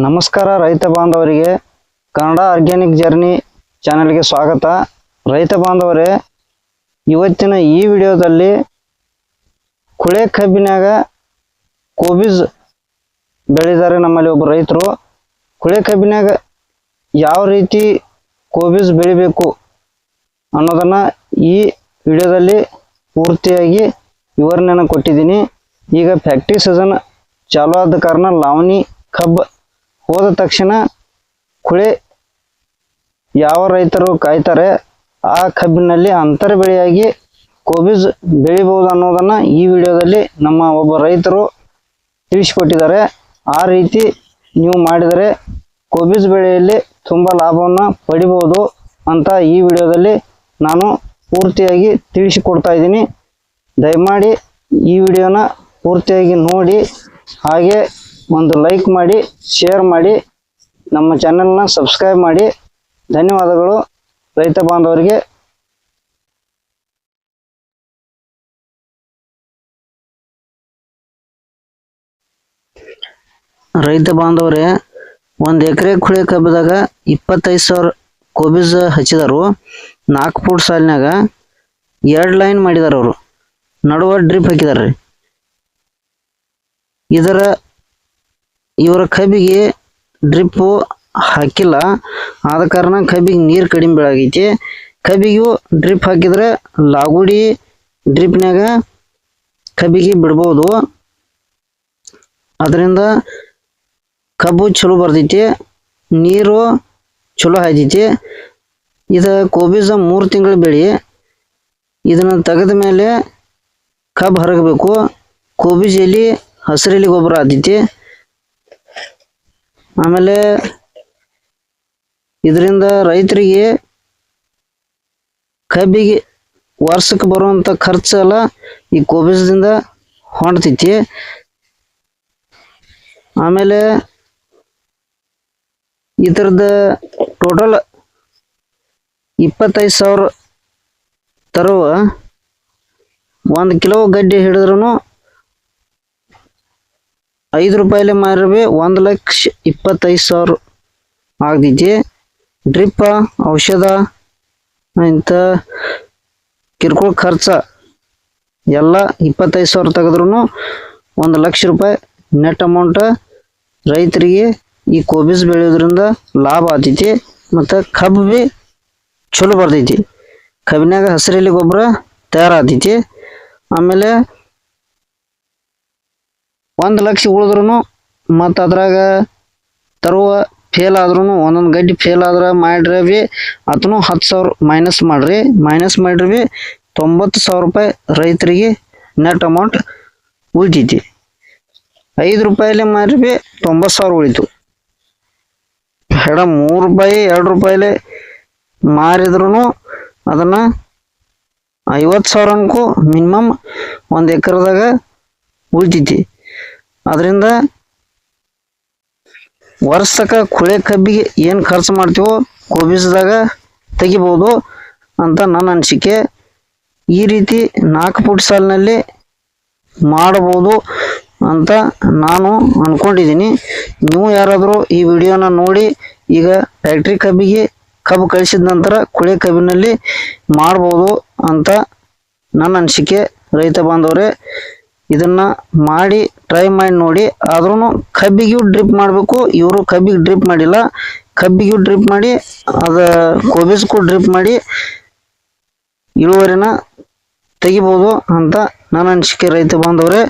ನಮಸ್ಕಾರ ರೈತ ಬಾಂಧವರಿಗೆ. ಕನ್ನಡ ಆರ್ಗ್ಯಾನಿಕ್ ಜರ್ನಿ ಚಾನೆಲ್ಗೆ ಸ್ವಾಗತ. ರೈತ ಬಾಂಧವರೇ, ಇವತ್ತಿನ ಈ ವಿಡಿಯೋದಲ್ಲಿ ಕುಳೆ ಕಬ್ಬಿನಾಗ ಕೋಬಿಸ್ ಬೆಳೆದಿದ್ದಾರೆ ನಮ್ಮಲ್ಲಿ ಒಬ್ಬ ರೈತರು. ಕುಳೆ ಕಬ್ಬಿನಾಗ ಯಾವ ರೀತಿ ಕೋಬಿಸ್ ಬೆಳಿಬೇಕು ಅನ್ನೋದನ್ನು ಈ ವಿಡಿಯೋದಲ್ಲಿ ಪೂರ್ತಿಯಾಗಿ ವಿವರಣೆಯನ್ನು ಕೊಟ್ಟಿದ್ದೀನಿ. ಈಗ ಫ್ಯಾಕ್ಟ್ರಿ ಸೀಸನ್ ಚಾಲು ಆದ ಕಾರಣ ಲಾವಣಿ ಕಬ್ಬು ಹೋದ ತಕ್ಷಣ ಕುಳೆ ಯಾವ ರೈತರು ಕಾಯ್ತಾರೆ, ಆ ಕಬ್ಬಿನಲ್ಲಿ ಅಂತರ ಬೆಳೆಯಾಗಿ ಕೋಬಿಸ್ ಬೆಳಿಬಹುದು ಅನ್ನೋದನ್ನ ಈ ವಿಡಿಯೋದಲ್ಲಿ ನಮ್ಮ ಒಬ್ಬ ರೈತರು ತಿಳಿಸಿಕೊಟ್ಟಿದ್ದಾರೆ. ಆ ರೀತಿ ನೀವು ಮಾಡಿದರೆ ಕೋಬಿಸ್ ಬೆಳೆಯಲ್ಲಿ ತುಂಬ ಲಾಭವನ್ನು ಪಡಿಬೋದು ಅಂತ ಈ ವಿಡಿಯೋದಲ್ಲಿ ನಾನು ಪೂರ್ತಿಯಾಗಿ ತಿಳಿಸಿಕೊಡ್ತಾ ಇದ್ದೀನಿ. ದಯಮಾಡಿ ಈ ವಿಡಿಯೋನ ಪೂರ್ತಿಯಾಗಿ ನೋಡಿ. ಹಾಗೆ ಒಂದು ಲೈಕ್ ಮಾಡಿ ಶೇರ್ ಮಾಡಿ, ನಮ್ಮ ಚಾನೆಲ್ನ ಸಬ್ಸ್ಕ್ರೈಬ್ ಮಾಡಿ. ಧನ್ಯವಾದಗಳು. ರೈತ ಬಾಂಧವರಿಗೆ. ರೈತ ಬಾಂಧವರೇ, ಒಂದು ಎಕರೆ ಕುಳಿ ಕಬ್ಬದಾಗ ಇಪ್ಪತ್ತೈದು ಸಾವಿರ ಕೋಬೀಸ್ ಹಚ್ಚಿದರು. ನಾಲ್ಕು ಫೂಟ್ ಸಾಲಿನಾಗ ಎರಡು ಲೈನ್ ಮಾಡಿದಾರ ಅವರು ನಡುವ ಡ್ರಿಪ್ ಹಾಕಿದಾರ್ರಿ. ಇದರ ಇವರ ಕಬ್ಬಿಗೆ ಡ್ರಿಪ್ಪು ಹಾಕಿಲ್ಲ. ಆದ ಕಾರಣ ಕಬ್ಬಿಗೆ ನೀರು ಕಡಿಮೆ ಬೆಳಗೈತಿ. ಕಬ್ಬಿಗೂ ಡ್ರಿಪ್ ಹಾಕಿದ್ರೆ ಲಾಗುಡಿ ಡ್ರಿಪ್ನಾಗ ಕಬ್ಬಿಗೆ ಬಿಡ್ಬೋದು. ಅದರಿಂದ ಕಬ್ಬು ಚಲೋ ಬರ್ತೈತಿ, ನೀರು ಚಲೋ ಹಾಯ್ತೈತಿ. ಇದು ಕೋಬೀಜ ಮೂರು ತಿಂಗಳ ಬೆಳೆ, ಇದನ್ನು ತೆಗೆದ ಮೇಲೆ ಕಬ್ಬು ಹರಗಬೇಕು. ಕೋಬಿಸ್ ಎಲೆ ಹಸಿರೆಲೆ ಗೊಬ್ಬರ ಆತೈತಿ ಆಮೇಲೆ ಇದರಿಂದ ರೈತರಿಗೆ ಕಬ್ಬಿಗೆ ವರ್ಷಕ್ಕೆ ಬರುವಂಥ ಖರ್ಚು ಎಲ್ಲ ಈ ಕೋಬಿಸದಿಂದ ಹೊಂಡ್ತೈತಿ ಆಮೇಲೆ ಇದರದ ಟೋಟಲ್ ಇಪ್ಪತ್ತೈದು ಸಾವಿರ ತರುವ ಒಂದು ಕಿಲೋ ಗಡ್ಡೆ ಹಿಡಿದ್ರೂ ಐದು ರೂಪಾಯಿಲೆ ಮಾರಬೇ ಒಂದು ಲಕ್ಷ ಇಪ್ಪತ್ತೈದು ಸಾವಿರ ಆಗ್ತೈತಿ ಡ್ರಿಪ್ಪ, ಔಷಧ, ಇಂಥ ಕಿರುಕುಳ ಖರ್ಚ ಎಲ್ಲ ಇಪ್ಪತ್ತೈದು ಸಾವಿರ ತೆಗೆದ್ರೂ ಒಂದು ಲಕ್ಷ ರೂಪಾಯಿ ನೆಟ್ ಅಮೌಂಟ್ ರೈತರಿಗೆ ಈ ಕೋಬಿಸ್ ಬೆಳೆಯೋದ್ರಿಂದ ಲಾಭ ಆತೈತಿ ಮತ್ತು ಕಬ್ಬು ಭೀ ಚಲೋ ಬರ್ತೈತಿ ಕಬ್ಬಿನಾಗ ಹಸಿರೆಲೆ ಗೊಬ್ಬರ ತಯಾರಾತೈತಿ ಆಮೇಲೆ ಒಂದು ಲಕ್ಷ ಉಳಿದ್ರೂ ಮತ್ತು ಅದ್ರಾಗ ತರುವ ಫೇಲ್ ಆದ್ರೂ ಒಂದೊಂದು ಗಡ್ಡೆ ಫೇಲ್ ಆದ್ರೆ ಮಾಡ್ರಿ ಭೀ ಅದನ್ನು ಹತ್ತು ಸಾವಿರ ಮೈನಸ್ ಮಾಡ್ರಿ. ಮೈನಸ್ ಮಾಡ್ರಿ ಭೀ ತೊಂಬತ್ತು ಸಾವಿರ ರೂಪಾಯಿ ರೈತರಿಗೆ ನೆಟ್ ಅಮೌಂಟ್ ಉಳಿತೈತಿ. ಐದು ರೂಪಾಯಿಲೆ ಮಾರಿ ಭೀ ತೊಂಬತ್ತು ಸಾವಿರ ಉಳಿತು. ಹೆಡ ಮೂರು ರೂಪಾಯಿ ಎರಡು ರೂಪಾಯಿಲೆ ಮಾರಿದ್ರೂ ಅದನ್ನು ಐವತ್ತು ಸಾವಿರ ಅನ್ಕೋ ಮಿನಿಮಮ್ ಒಂದು ಎಕರೆದಾಗ ಉಳಿತೈತಿ. ಅದರಿಂದ ವರ್ಷಕ್ಕೆ ಕುಳೆ ಕಬ್ಬಿಗೆ ಏನು ಖರ್ಚು ಮಾಡ್ತೀವೋ ಕೋಬಿಸಿದಾಗ ತೆಗಿಬೋದು ಅಂತ ನನ್ನ ಅನಿಸಿಕೆ. ಈ ರೀತಿ ನಾಲ್ಕು ಫುಟ್ ಸಾಲಿನಲ್ಲಿ ಮಾಡಬಹುದು ಅಂತ ನಾನು ಅಂದ್ಕೊಂಡಿದ್ದೀನಿ ನೀವು ಯಾರಾದರೂ ಈ ವಿಡಿಯೋನ ನೋಡಿ, ಈಗ ಫ್ಯಾಕ್ಟ್ರಿ ಕಬ್ಬಿಗೆ ಕಬ್ಬು ಕಳಿಸಿದ ನಂತರ ಕುಳೆ ಕಬ್ಬಿನಲ್ಲಿ ಮಾಡ್ಬೋದು ಅಂತ ನನ್ನ ಅನಿಸಿಕೆ. ರೈತ ಬಾಂಧವರೇ ಇದನ್ನ ಮಾಡಿ ಟ್ರೈ ಮಾಡಿ ನೋಡಿ. ಆದ್ರೂ ಕಬ್ಬಿಗೂ ಡ್ರಿಪ್ ಮಾಡಬೇಕು. ಇವರು ಕಬ್ಬಿಗೆ ಡ್ರಿಪ್ ಮಾಡಿಲ್ಲ. ಕಬ್ಬಿಗೂ ಡ್ರಿಪ್ ಮಾಡಿ, ಅದ ಕೋಬಿಸ್ಗೂ ಡ್ರಿಪ್ ಮಾಡಿ ಇಳುವರಿನ ತೆಗಿಬೋದು ಅಂತ ನನ್ನ ಅನಿಸಿಕೆ ರೈತ ಬಾಂಧವರೇ.